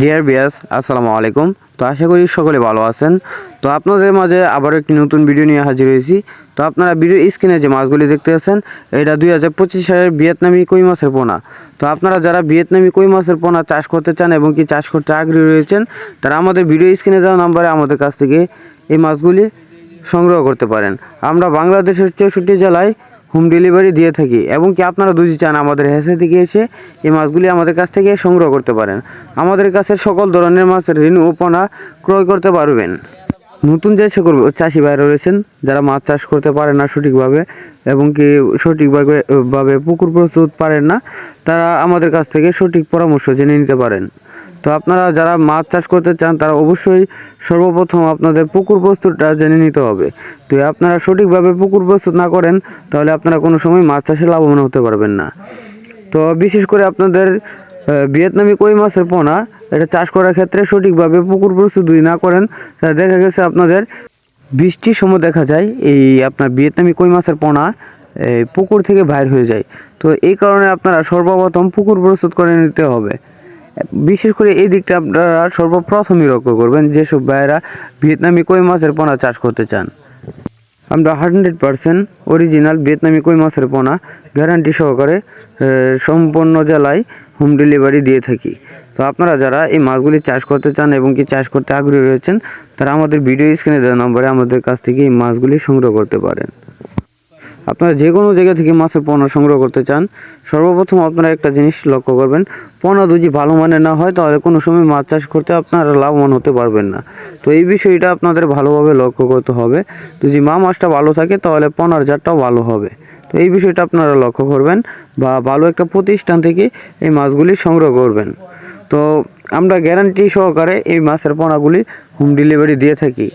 Deer বিয়াস আসসালামু আলাইকুম। তো আশা করি সকলে ভালো আছেন। তো আপনাদের মাঝে আবারও একটি নতুন ভিডিও নিয়ে হাজির হয়েছি। তো আপনারা ভিডিও স্ক্রিনে যে মাছগুলি দেখতে পাচ্ছেন এটা দুই হাজার পঁচিশ সালের ভিয়েতনামি কই মাছের পোনা। তো আপনারা যারা ভিয়েতনামি কই মাছের পোনা চাষ করতে চান এবং কি চাষ করতে আগ্রহী রয়েছেন, তারা আমাদের ভিডিও স্ক্রিনে দেওয়া নাম্বারে আমাদের কাছ থেকে এই মাছগুলি সংগ্রহ করতে পারেন। আমরা বাংলাদেশের চৌষট্টি জেলায় হোম ডেলিভারি দিয়ে থাকি এবং কি আপনারা যদি চান আমাদের হেসে থেকে এসে এই মাছগুলি আমাদের কাছ থেকে সংগ্রহ করতে পারেন। আমাদের কাছে সকল ধরনের মাছের ঋণ ও পোনা ক্রয় করতে পারবেন। নতুন যে সকল চাষি ভাইরা রয়েছেন, যারা মাছ চাষ করতে পারে না সঠিকভাবে এবং কি সঠিকভাবে, ভাবে পুকুর প্রস্তুত পারেন না, তারা আমাদের কাছ থেকে সঠিক পরামর্শ জেনে নিতে পারেন। তো আপনারা যারা মাছ চাষ করতে চান, তারা অবশ্যই সর্বপ্রথম আপনাদের পুকুর প্রস্তুতটা জেনে নিতে হবে। তো আপনারা সঠিকভাবে পুকুর প্রস্তুত না করেন, তাহলে আপনারা কোনো সময় মাছ চাষে লাভবান হতে পারবেন না। তো বিশেষ করে আপনাদের ভিয়েতনামি কই মাছের পোনা, এটা চাষ করার ক্ষেত্রে সঠিকভাবে পুকুর প্রস্তুত যদি না করেন, তাহলে দেখা গেছে আপনাদের বৃষ্টির সময় দেখা যায়, এই আপনার ভিয়েতনামি কই মাছের পোনা পুকুর থেকে বাইর হয়ে যায়। তো এই কারণে আপনারা সর্বপ্রথম পুকুর প্রস্তুত করে নিতে হবে। বিশেষ করে এই দিকটা আপনারা সর্বপ্রথমই লক্ষ্য করবেন যেসব ভাইয়েরা ভিয়েতনামি কই মাছের পোনা চাষ করতে চান। আমরা হান্ড্রেড পারসেন্ট অরিজিনাল ভিয়েতনামি কই মাছের পোনা গ্যারান্টি সহকারে সম্পূর্ণ জেলায় হোম ডেলিভারি দিয়ে থাকি। তো আপনারা যারা এই মাছগুলি চাষ করতে চান এবং কি চাষ করতে আগ্রহী রয়েছেন তারা আমাদের ভিডিও স্ক্রিনে দেওয়া নম্বরে আমাদের কাছ থেকে এই মাছগুলি সংগ্রহ করতে পারেন। আপনারা যে কোনো জায়গা থেকে মাছের পোনা সংগ্রহ করতে চান, সর্বপ্রথম আপনারা একটা জিনিস লক্ষ্য করবেন পোনা যদি ভালো মানের না হয়, তাহলে কোনো সময় মাছ চাষ করতে আপনারা লাভবান হতে পারবেন না। তো এই বিষয়টা আপনাদের ভালোভাবে লক্ষ্য করতে হবে। যদি মা মাছটা ভালো থাকে, তাহলে পোনার জাতটাও ভালো হবে। তো এই বিষয়টা আপনারা লক্ষ্য করবেন বা ভালো একটা প্রতিষ্ঠান থেকে এই মাছগুলি সংগ্রহ করবেন। তো আমরা গ্যারান্টি সহকারে এই মাছের পোনাগুলি হোম ডেলিভারি দিয়ে থাকি।